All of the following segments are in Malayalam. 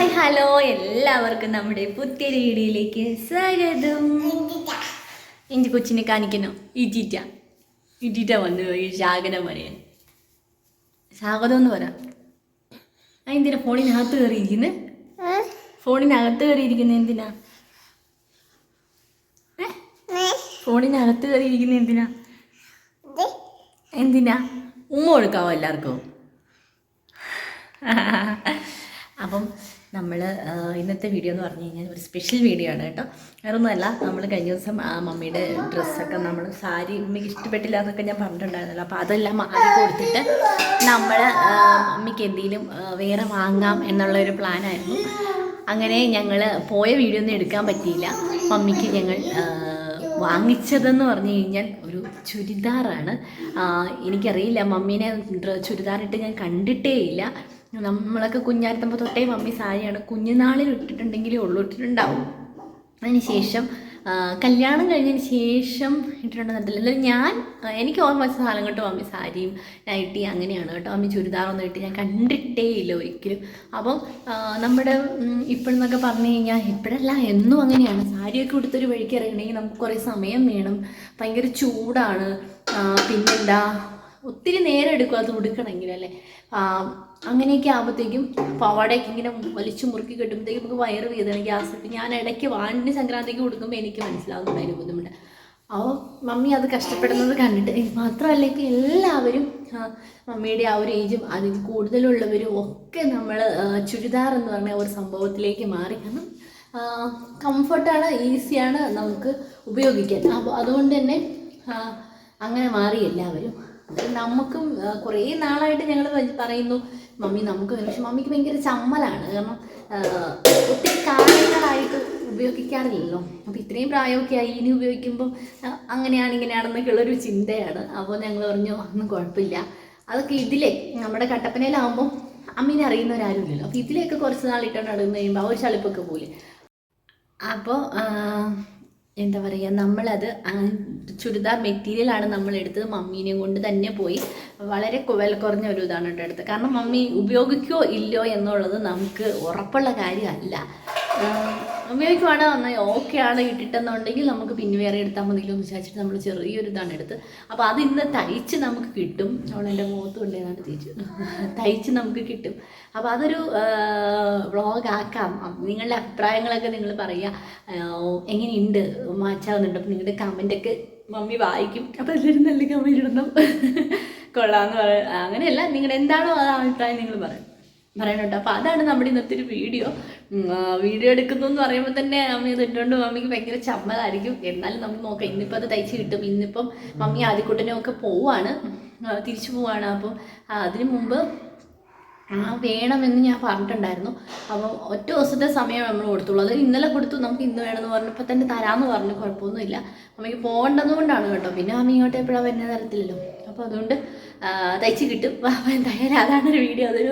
ഹായ് ഹലോ എല്ലാവർക്കും നമ്മുടെ പുതിയ വീഡിയോയിലേക്ക് സ്വാഗതം. എന്റെ കൊച്ചിനെ കാണിക്കണോ ഇജിറ്റ ഇജിറ്റ വന്നു ഈ ശാഗതം പറയാൻ സ്വാഗതം എന്ന് പറ. ആ എന്തിനാ ഫോണിനകത്ത് കയറിയിരിക്കുന്നത് ഫോണിനകത്ത് കയറിയിരിക്കുന്നത് എന്തിനാ? ഫോണിനകത്ത് കയറിയിരിക്കുന്നത് എന്തിനാ? എന്തിനാ? ഉമ്മ കൊടുക്കാവോ എല്ലാവർക്കും? അപ്പം നമ്മൾ ഇന്നത്തെ വീഡിയോ എന്ന് പറഞ്ഞു കഴിഞ്ഞാൽ ഒരു സ്പെഷ്യൽ വീഡിയോ ആണ് കേട്ടോ. വേറൊന്നുമല്ല നമ്മൾ കഴിഞ്ഞ ദിവസം മമ്മിയുടെ ഡ്രസ്സൊക്കെ നമ്മൾ സാരി ഉമ്മയ്ക്ക് ഇഷ്ടപ്പെട്ടില്ല എന്നൊക്കെ ഞാൻ പറഞ്ഞിട്ടുണ്ടായിരുന്നല്ലോ. അപ്പോൾ അതെല്ലാം മാറി കൊടുത്തിട്ട് നമ്മൾ മമ്മിക്ക് എന്തെങ്കിലും വേറെ വാങ്ങാം എന്നുള്ളൊരു പ്ലാനായിരുന്നു അങ്ങനെ ഞങ്ങൾ പോയ വീഡിയോ ഒന്നും എടുക്കാൻ പറ്റിയില്ല. മമ്മിക്ക് ഞങ്ങൾ വാങ്ങിച്ചതെന്ന് പറഞ്ഞു കഴിഞ്ഞാൽ ഒരു ചുരിദാറാണ്. എനിക്കറിയില്ല മമ്മീനെ ചുരിദാറിട്ട് ഞാൻ കണ്ടിട്ടേ ഇല്ല. നമ്മളൊക്കെ കുഞ്ഞാരത്തമ്പോൾ തൊട്ടേ മമ്മി സാരിയാണ്. കുഞ്ഞുനാളിൽ ഇട്ടിട്ടുണ്ടെങ്കിലേ ഉള്ളൂ ഇട്ടിട്ടുണ്ടാവും. അതിന് ശേഷം കല്യാണം കഴിഞ്ഞതിന് ശേഷം ഇട്ടിട്ടുണ്ടെന്നില്ല എന്നാലും ഞാൻ എനിക്ക് ഓർമ്മ വെച്ച കാലം കേട്ടോ മമ്മി സാരിയും നൈറ്റി അങ്ങനെയാണ് കേട്ടോ. മമ്മി ചുരിദാറൊന്നും ഇട്ട് ഞാൻ കണ്ടിട്ടേ ഇല്ല ഒരിക്കലും. അപ്പം നമ്മുടെ ഇപ്പോഴെന്നൊക്കെ പറഞ്ഞു കഴിഞ്ഞാൽ ഇപ്പോഴല്ല എന്നും അങ്ങനെയാണ്. സാരിയൊക്കെ ഉടുത്തൊരു വഴിക്ക് ഇറങ്ങണമെങ്കിൽ നമുക്ക് കുറേ സമയം വേണം. ഭയങ്കര ചൂടാണ്. പിന്നെന്താ? ഒത്തിരി നേരം എടുക്കും അത് ഉടുക്കണമെങ്കിൽ അല്ലേ? അങ്ങനെയൊക്കെ ആകുമ്പോഴത്തേക്കും പവാടയൊക്കെ ഇങ്ങനെ വലിച്ചു മുറുക്കി കിട്ടുമ്പോഴത്തേക്കും നമുക്ക് വയറ് വീതണം ഗ്യാസ് ഞാൻ ഇടയ്ക്ക് വാണിന് സംക്രാന്തിക്ക് കൊടുക്കുമ്പോൾ എനിക്ക് മനസ്സിലാവുന്നുണ്ട് അതിന് ബുദ്ധിമുട്ട്. അപ്പോൾ മമ്മി അത് കഷ്ടപ്പെടുന്നത് കണ്ടിട്ട് മാത്രമല്ല ഇപ്പം എല്ലാവരും മമ്മിയുടെ ആ ഒരു ഏജും അതിൽ കൂടുതലുള്ളവരും ഒക്കെ നമ്മൾ ചുരിദാർ എന്ന് പറഞ്ഞ ഒരു സംഭവത്തിലേക്ക് മാറി. കാരണം കംഫർട്ടാണ് ഈസിയാണ് നമുക്ക് ഉപയോഗിക്കാൻ. അപ്പോൾ അതുകൊണ്ട് തന്നെ അങ്ങനെ മാറി എല്ലാവരും. നമുക്കും കുറേ നാളായിട്ട് ഞങ്ങൾ പറയുന്നു മമ്മി നമുക്ക് പക്ഷെ മമ്മിക്ക് ഭയങ്കര ചമ്മലാണ്. കാരണം ഒത്തിരി കാര്യങ്ങളായിട്ട് ഉപയോഗിക്കാറില്ലല്ലോ. അപ്പോൾ ഇത്രയും പ്രായമൊക്കെ ആയി ഇനി ഉപയോഗിക്കുമ്പോൾ അങ്ങനെയാണ് ഇങ്ങനെയാണെന്നൊക്കെ ഒരു ചിന്തയാണ്. അപ്പോൾ ഞങ്ങൾ പറഞ്ഞു ഒന്നും കുഴപ്പമില്ല. അതൊക്കെ ഇതിലെ നമ്മുടെ കട്ടപ്പനയിലാകുമ്പോൾ അമ്മീനെ അറിയുന്നവരാരും ഇല്ലല്ലോ അപ്പോൾ ഇതിലേക്ക് കുറച്ച് നാൾ ഇട്ടുകൊണ്ട് കഴിയുമ്പോൾ ആ ഒരു ചളിപ്പൊക്കെ പോലെ. അപ്പോൾ എന്താ പറയുക നമ്മളത് ചുരിദാർ മെറ്റീരിയലാണ് നമ്മൾ എടുത്തത് മമ്മീനെയും കൊണ്ട് തന്നെ പോയി. വളരെ വില കുറഞ്ഞ ഒരു ഇതാണ് കേട്ടോ എടുത്തത്. കാരണം മമ്മി ഉപയോഗിക്കുമോ ഇല്ലയോ എന്നുള്ളത് നമുക്ക് ഉറപ്പുള്ള കാര്യമല്ല. ഉപയോഗിക്കുവാണ് എന്നാൽ ഓക്കെ ആണ് ഇട്ടിട്ടെന്നുണ്ടെങ്കിൽ നമുക്ക് പിന്നെ വേറെ എടുത്താൽ മതിയല്ലോ എന്ന് വിചാരിച്ചിട്ട് നമ്മൾ ചെറിയൊരു ഇതാണ് എടുത്ത്. അപ്പോൾ അത് ഇന്ന് തയ്ച്ച് നമുക്ക് കിട്ടും. അവൾ എന്റെ മുഖത്ത് കൊണ്ടേതാണ് തയ്ച്ചു തയ്ച്ച് നമുക്ക് കിട്ടും. അപ്പോൾ അതൊരു വ്ളോഗ് ആക്കാം. നിങ്ങളുടെ അഭിപ്രായങ്ങളൊക്കെ നിങ്ങൾ പറയുക എങ്ങനെയുണ്ട്? മാച്ചാവുന്നുണ്ട്. അപ്പോൾ നിങ്ങളുടെ കമന്റൊക്കെ മമ്മി വായിക്കും. അപ്പോൾ എല്ലാവരും നല്ല കമന്റ് ഇടണം. കൊള്ളാമെന്ന് പറയും അങ്ങനെയല്ല. നിങ്ങളുടെ എന്താണോ ആ അഭിപ്രായം നിങ്ങൾ പറയും പറയണം കേട്ടോ അപ്പോൾ അതാണ് നമ്മുടെ ഇന്നത്തെ ഒരു വീഡിയോ വീഡിയോ എടുക്കുന്നു എന്ന് പറയുമ്പോൾ തന്നെ അമ്മ ഇത് ഇട്ടുകൊണ്ട് മമ്മിക്ക് ഭയങ്കര ചമ്മലായിരിക്കും. എന്നാലും നമുക്ക് നോക്കാം. ഇന്നിപ്പോൾ അത് തയ്ച്ച് കിട്ടും. ഇന്നിപ്പം മമ്മി ആദ്യക്കുട്ടനും ഒക്കെ പോവാണ്. തിരിച്ചു പോവാണ്. അപ്പം അതിനു മുമ്പ് ആ വേണമെന്ന് ഞാൻ പറഞ്ഞിട്ടുണ്ടായിരുന്നു. അപ്പം ഒറ്റ ദിവസത്തെ സമയം നമ്മൾ കൊടുത്തുള്ളൂ. അത് ഇന്നലെ കൊടുത്തു. നമുക്ക് ഇന്ന് വേണമെന്ന് പറഞ്ഞപ്പോൾ തന്നെ തരാമെന്ന് പറഞ്ഞു. കുഴപ്പമൊന്നുമില്ല. അമ്മയ്ക്ക് പോകേണ്ടതുകൊണ്ടാണ് കേട്ടോ. പിന്നെ അമ്മ ഇങ്ങോട്ട് എപ്പോഴാണ് വരുന്ന തരത്തില്ലല്ലോ. അപ്പോൾ അതുകൊണ്ട് തയ്ച്ച് കിട്ടും. അപ്പോൾ എന്തായാലും അതാണ് ഒരു വീഡിയോ. അതൊരു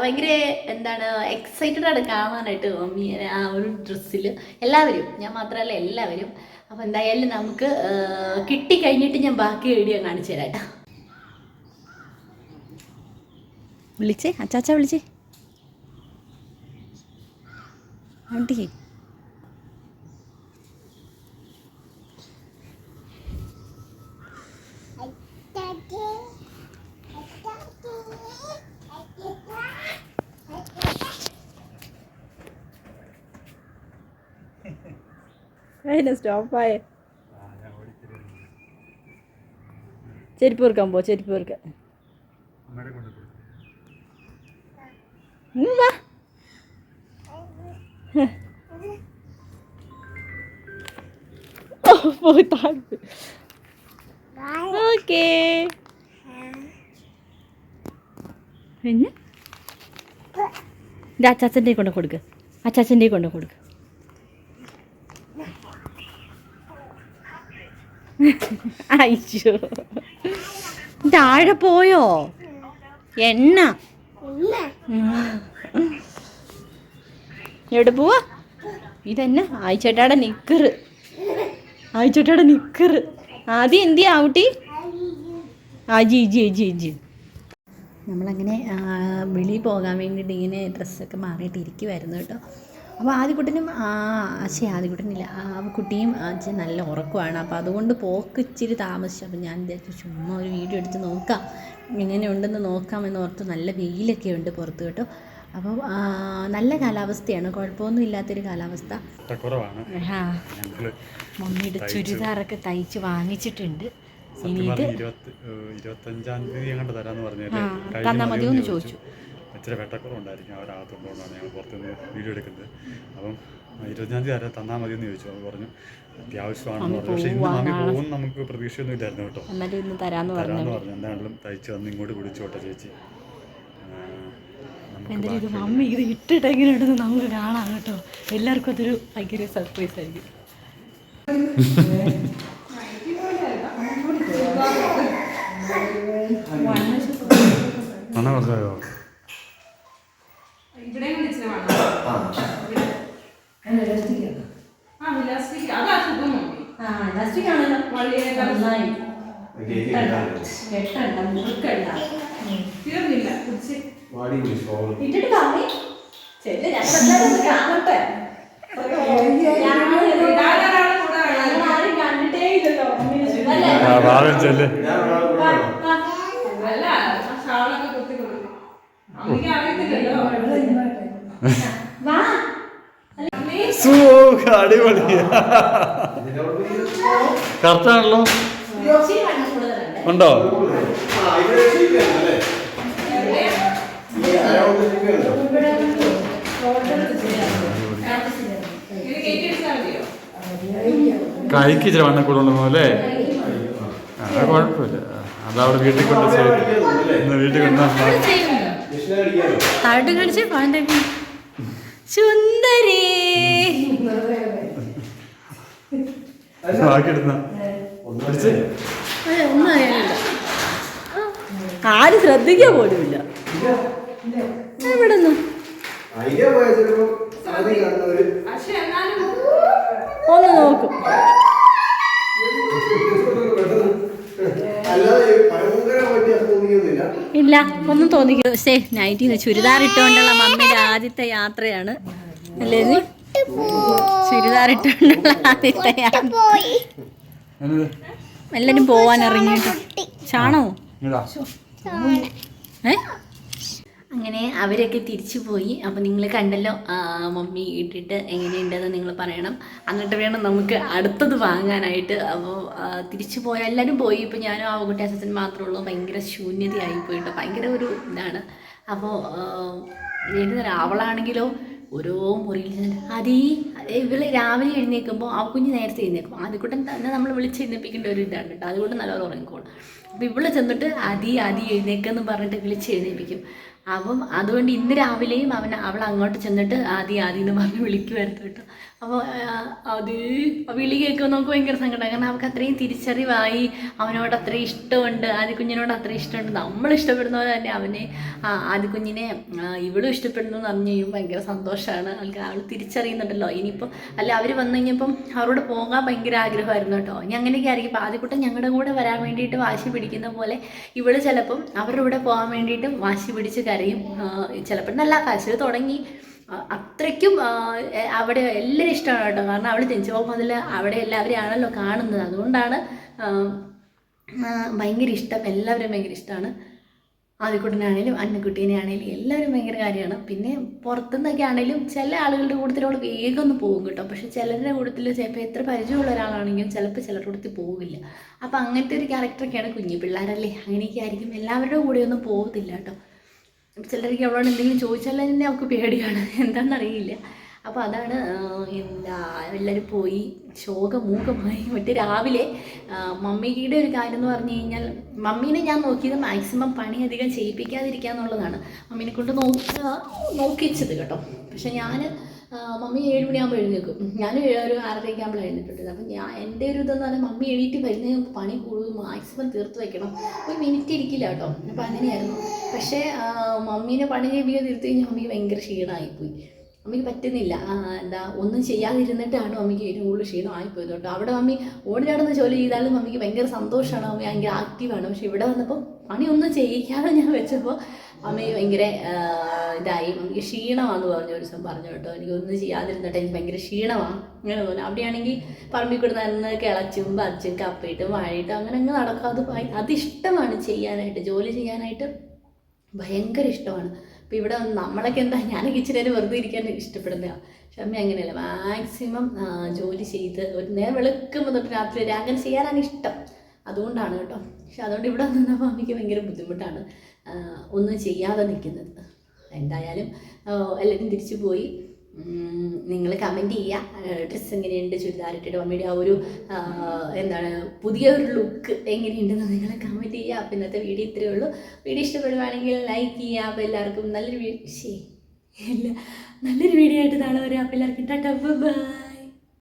ഭയങ്കര എന്താണ് എക്സൈറ്റഡ് ആണ് കാണാനായിട്ട് മമ്മി ആ ഒരു ഡ്രസ്സിൽ എല്ലാവരും ഞാൻ മാത്രമല്ല എല്ലാവരും. അപ്പോൾ എന്തായാലും നമുക്ക് കിട്ടിക്കഴിഞ്ഞിട്ട് ഞാൻ ബാക്കി വീഡിയോ കാണിച്ചു തരാം കേട്ടോ. വിളിച്ചേ? അച്ചാച്ച വിളിച്ചേ? ആണ്ടി. അതിനെ സ്റ്റോപ്പായേ ചെരുപ്പ് പെറുക്കാൻ പോ ചെരുപ്പ് പെറുക്കാൻ ഇങ്ങ് വാ പോയി താഴത്ത്. ഓക്കേ. പിന്നെ? അച്ചാച്ചന്റെ കൊണ്ട് കൊടുക്ക്. അച്ചാച്ചന്റെ കൊണ്ട് കൊടുക്ക്. അയ്യോ താഴെ പോയോ? എണ്ണ. എവിടെ പോവാ? ഇതെന്നെ? ആയിച്ചേട്ടാടെ നിക്കറ്. ആയിച്ചേട്ടാടെ നിക്കറ്. ആദ്യം എന്തിയാ ആവട്ടി ആ ജി ജി ജി ജി. നമ്മളങ്ങനെ വെളിയിൽ പോകാൻ വേണ്ടിയിട്ട് ഇങ്ങനെ ഡ്രസ്സൊക്കെ മാറിയിട്ട് ഇരിക്കുമായിരുന്നു കേട്ടോ. അപ്പോൾ ആദ്യക്കുട്ടനും ആശയ ആദ്യക്കുട്ടനില്ല ആ കുട്ടിയും അച്ഛൻ നല്ല ഉറക്കമാണ്. അപ്പോൾ അതുകൊണ്ട് പോക്ക് ഇച്ചിരി താമസിച്ചു. അപ്പോൾ ഞാൻ വിചാരിച്ചു ചുമ്മാ ഒരു വീഡിയോ എടുത്ത് നോക്കാം. എങ്ങനെ ഉണ്ടെന്ന് നോക്കാമെന്ന് ഓർത്ത് നല്ല വെയിലൊക്കെ ഉണ്ട് പുറത്ത് കേട്ടോ. അപ്പോൾ നല്ല കാലാവസ്ഥയാണ്. കുഴപ്പമൊന്നും ഇല്ലാത്തൊരു കാലാവസ്ഥ. മമ്മിയുടെ ചുരിദാറൊക്കെ തയ്ച്ച് വാങ്ങിച്ചിട്ടുണ്ട്. ഇരുപത്തഞ്ചാം തീയതി തരാന്ന് പറഞ്ഞു തന്നാ മതിയോ എന്ന് ചോദിച്ചു. ഇച്ചിരി വെട്ടക്കുറവുണ്ടായിരിക്കും അവരകത്തുകൊണ്ടാണ് ഞങ്ങൾ പുറത്തുനിന്ന് വീഡിയോ എടുക്കുന്നത്. അപ്പം ഇരുപത്തിനാം തീയതി ആരെ തന്നാൽ മതിയെന്ന് ചോദിച്ചു. അവർ പറഞ്ഞു അത്യാവശ്യമാണെന്ന് പറഞ്ഞു. പക്ഷേ ഇന്ന് മാമി പോകും നമുക്ക് പ്രതീക്ഷയൊന്നും ഇല്ലായിരുന്നു കേട്ടോ. തരാന്ന് തരാമെന്ന് പറഞ്ഞു പറഞ്ഞു. എന്താണെങ്കിലും തയ്ച്ച് വന്ന് ഇങ്ങോട്ട് വിളിച്ചോട്ടെ ചേച്ചി. എന്തായാലും ഇത് മമ്മി ഇത് ഇട്ടിട്ട് എങ്ങനെ ഉണ്ടെന്ന് നമുക്ക് കാണാം കേട്ടോ. എല്ലാവർക്കും അതൊരു ഭയങ്കര സർപ്രൈസ് ആയിരിക്കും. മണ കുറച്ചായോ ഇട്ടിട്ട് മമ്മി ചെല്ല് ഞങ്ങൾ കാണട്ടെ. അല്ലേ? ഭാവം ചെല്ല്. സുഖ അടിപൊളി. കറക്റ്റാണല്ലോ? ഉണ്ടോ? കൈക്ക് ഇച്ചിരി വണ്ണം കൂടുതലുണ്ടോ അല്ലേ? അത് കുഴപ്പമില്ല. അതവിടെ വീട്ടിൽ കൊണ്ട് ചെയ്ത് ഇന്ന് വീട്ടിൽ കൊണ്ട് താഴോട്ട് കാണിച്ച് സുന്ദരി. അതെ, ഒന്നും അറിയാനില്ല ആരും ശ്രദ്ധിക്കുക പോലുമില്ല. എവിടെ ഒന്ന് നോക്കും. ഇല്ല ഒന്നും തോന്നിക്കും നൈറ്റിന്ന് ചുരിദാർ ഇട്ടുകൊണ്ടുള്ള മമ്മിയുടെ ആദ്യത്തെ യാത്രയാണ്. അല്ലേ ആദ്യത്തെ എല്ലാരും പോവാൻ ഇറങ്ങിയിട്ട്. ചാണോ? ഏ? അങ്ങനെ അവരൊക്കെ തിരിച്ചു പോയി. അപ്പോൾ നിങ്ങൾ കണ്ടല്ലോ മമ്മി ഇട്ടിട്ട് എങ്ങനെയുണ്ടെന്ന് നിങ്ങൾ പറയണം. അങ്ങോട്ട് വേണം നമുക്ക് അടുത്തത് വാങ്ങാനായിട്ട്. അപ്പോൾ തിരിച്ചു പോയ എല്ലാവരും പോയി. ഇപ്പോൾ ഞാനും ആ കുട്ടി അസച്ചൻ മാത്രമേ ഉള്ളൂ. ഭയങ്കര ശൂന്യതയായി പോയിട്ട്. ഭയങ്കര ഒരു ഇതാണ്. അപ്പോൾ ഏത് അവളാണെങ്കിലോ ഓരോ മുറിയിൽ അതേ അതീ ഇവൾ രാവിലെ എഴുന്നേൽക്കുമ്പോൾ ആ കുഞ്ഞ് നേരത്തെ എഴുന്നേൽക്കും. അതുകൊണ്ട് തന്നെ നമ്മൾ വിളിച്ച് എഴുന്നേൽപ്പിക്കേണ്ട ഒരു ഇതാണ് കേട്ടോ. അതുകൊണ്ട് നല്ലപോലെ ഉറങ്ങിക്കോളും. അപ്പോൾ ഇവൾ ചെന്നിട്ട് അതി അതി എഴുന്നേക്കെന്ന് പറഞ്ഞിട്ട് വിളിച്ച് എഴുന്നേൽപ്പിക്കും. അപ്പം അതുകൊണ്ട് ഇന്ന് രാവിലെയും അവൻ അവൾ അങ്ങോട്ട് ചെന്നിട്ട് ആദ്യം ആദ്യം എന്ന് പറഞ്ഞ് വിളിക്കുമായിരുന്നു കേട്ടോ. അപ്പോൾ അത് വിളി കേൾക്കുമ്പോൾ നമുക്ക് ഭയങ്കര സങ്കടം. കാരണം അവൾക്ക് അത്രയും തിരിച്ചറിവായി. അവനോട് അത്രയും ഇഷ്ടമുണ്ട്. ആദ്യ കുഞ്ഞിനോട് അത്രയും ഇഷ്ടമുണ്ട്. നമ്മൾ ഇഷ്ടപ്പെടുന്ന പോലെ തന്നെ അവനെ ആ, ആദ്യ കുഞ്ഞിനെ ആ, ഇവളും ഇഷ്ടപ്പെടുന്നു കഴിയുമ്പോൾ ഭയങ്കര സന്തോഷമാണ് അവൾക്ക് അവൾ തിരിച്ചറിയുന്നുണ്ടല്ലോ. ഇനിയിപ്പോൾ അല്ല അവർ വന്നു കഴിഞ്ഞപ്പം അവരോട് പോകാൻ ഭയങ്കര ആഗ്രഹമായിരുന്നു കേട്ടോ. ഇനി അങ്ങനെയൊക്കെ ആയിരിക്കും. ഇപ്പോൾ ആദ്യക്കുട്ടൻ ഞങ്ങളുടെ കൂടെ വരാൻ വേണ്ടിയിട്ട് വാശി പിടിക്കുന്ന പോലെ ഇവൾ ചിലപ്പം അവരുടെ കൂടെ പോകാൻ വേണ്ടിയിട്ടും വാശി പിടിച്ച് കരയും. ചിലപ്പോൾ നല്ല കാശ് തുടങ്ങി. അത്രയ്ക്കും അവിടെ എല്ലാവരും ഇഷ്ടമാണ് കേട്ടോ. കാരണം അവൾ പോകുമ്പോൾ മുതൽ അവിടെ എല്ലാവരെയാണല്ലോ കാണുന്നത്. അതുകൊണ്ടാണ് ഭയങ്കര ഇഷ്ടം. എല്ലാവരും ഭയങ്കര ഇഷ്ടമാണ്. ആദ്യക്കുട്ടനാണേലും അന്നക്കുട്ടീനെ ആണേലും എല്ലാവരും ഭയങ്കര കാര്യമാണ്. പിന്നെ പുറത്തുനിന്നൊക്കെ ആണേലും ചില ആളുകളുടെ കൂട്ടത്തിലോട് വേഗം ഒന്ന് പോകും കേട്ടോ. പക്ഷെ ചിലരുടെ കൂട്ടത്തിൽ ചിലപ്പോൾ എത്ര പരിചയമുള്ള ഒരാളാണെങ്കിലും ചിലപ്പോൾ ചിലരുടെ കൂട്ടത്തിൽ പോകില്ല അപ്പം അങ്ങനത്തെ ഒരു ക്യാരക്ടറൊക്കെയാണ് കുഞ്ഞു പിള്ളേരല്ലേ? അങ്ങനെയൊക്കെ ആയിരിക്കും എല്ലാവരുടെ കൂടെയൊന്നും പോകത്തില്ല കേട്ടോ. ചിലർക്ക് അവളോട് എന്തെങ്കിലും ചോദിച്ചാൽ തന്നെ അവൾക്ക് പേടിയാണ്. എന്താണെന്നറിയില്ല അപ്പോൾ അതാണ് എന്താ എല്ലാവരും പോയി ശോകമൂകമായി. മറ്റേ രാവിലെ മമ്മിയുടെ ഒരു കാര്യം എന്ന് പറഞ്ഞു കഴിഞ്ഞാൽ മമ്മീനെ ഞാൻ നോക്കിയത് മാക്സിമം പണി അധികം ചെയ്യിപ്പിക്കാതിരിക്കുക എന്നുള്ളതാണ്. മമ്മീനെ കൊണ്ട് നോക്കുക നോക്കിച്ചത് കേട്ടോ. പക്ഷെ ഞാൻ മമ്മി ഏഴ് മണിയാകുമ്പോൾ എഴുന്നേക്കും ഞാൻ ഒരു ആറരയ്ക്ക് ആകുമ്പോൾ എഴുന്നേറ്റിട്ടുണ്ട് അപ്പം ഞാൻ എന്റെ ഒരു ഇതെന്ന് പറഞ്ഞാൽ മമ്മി എഴുതിയിട്ട് മുമ്പ് പണി കൂടുതൽ മാക്സിമം തീർത്ത് വെക്കണം. ഒരു മിനിറ്റ് ഇരിക്കില്ല കേട്ടോ. അപ്പം അങ്ങനെയായിരുന്നു. പക്ഷേ മമ്മീനെ പണി ചെയ്യിപ്പിക്കാൻ തീർത്ത് കഴിഞ്ഞാൽ മമ്മി ഭയങ്കര ക്ഷീണമായിപ്പോയി അമ്മയ്ക്ക് പറ്റുന്നില്ല. എന്താ ഒന്നും ചെയ്യാതിരുന്നിട്ടാണ് അമ്മയ്ക്ക് ഏറ്റവും കൂടുതൽ ക്ഷീണമായിപ്പോയത് കേട്ടോ. അവിടെ മമ്മി ഓടി നടന്ന് ജോലി ചെയ്താലും അമ്മയ്ക്ക് ഭയങ്കര സന്തോഷമാണ്. മമ്മി ഭയങ്കര ആക്റ്റീവാണ് പക്ഷെ ഇവിടെ വന്നപ്പോൾ പണിയൊന്നും ചെയ്യിക്കാതെ ഞാൻ വെച്ചപ്പോൾ അമ്മയെ ഭയങ്കര ഇതായി. എനിക്ക് ക്ഷീണമാണെന്ന് പറഞ്ഞു ഒരു ദിവസം പറഞ്ഞു കേട്ടോ. എനിക്ക് ഒന്നും ചെയ്യാതിരുന്നിട്ട് എനിക്ക് ഭയങ്കര ക്ഷീണമാണ് അങ്ങനെ തോന്നുന്നു അവിടെയാണെങ്കിൽ പറമ്പിൽ കൂടെ നിന്ന് കിളച്ചും പറിച്ചും കപ്പയിട്ടും വാഴയിട്ടും അങ്ങനെ അങ്ങ് നടക്കും. അത് അതിഷ്ടമാണ് ചെയ്യാനായിട്ട്. ജോലി ചെയ്യാനായിട്ട് ഭയങ്കര ഇഷ്ടമാണ്. അപ്പോൾ ഇവിടെ നമ്മളൊക്കെ എന്താ? ഞാനൊക്കെ ഇച്ചിരി വെറുതെ ഇരിക്കാൻ ഇഷ്ടപ്പെടുന്നതാണ് പക്ഷെ അങ്ങനെയല്ല? മാക്സിമം ജോലി ചെയ്ത് ഒരു നേരം വെളുക്കുമ്പോൾ തൊട്ട് രാത്രി വരെ അങ്ങനെ ചെയ്യാനാണ് ഇഷ്ടം. അതുകൊണ്ടാണ് കേട്ടോ. പക്ഷെ അതുകൊണ്ട് ഇവിടെ നിന്നപ്പോൾ അമ്മയ്ക്ക് ഭയങ്കര ബുദ്ധിമുട്ടാണ്. ഒന്നും ചെയ്യാതെ നിൽക്കുന്നത്. എന്തായാലും എല്ലാവരും തിരിച്ചു പോയി. നിങ്ങൾ കമന്റ് ചെയ്യുക ഡ്രസ്സ് എങ്ങനെയുണ്ട്? ചുരിദാർ ഇട്ടിട്ട് മമ്മിയുടെ ആ ഒരു എന്താണ് പുതിയ ഒരു ലുക്ക് എങ്ങനെയുണ്ടെന്ന് നിങ്ങൾ കമന്റ് ചെയ്യുക അപ്പോൾ ഇന്നത്തെ വീഡിയോ ഇത്രയേ ഉള്ളൂ. വീഡിയോ ഇഷ്ടപ്പെടുവാണെങ്കിൽ ലൈക്ക് ചെയ്യുക അപ്പോൾ എല്ലാവർക്കും നല്ലൊരു വീഡിയോ ശരി ഇല്ല. നല്ലൊരു വീഡിയോ ആയിട്ട് നാളെ വരാം. അപ്പോൾ എല്ലാവർക്കും ടാറ്റ. ബൈ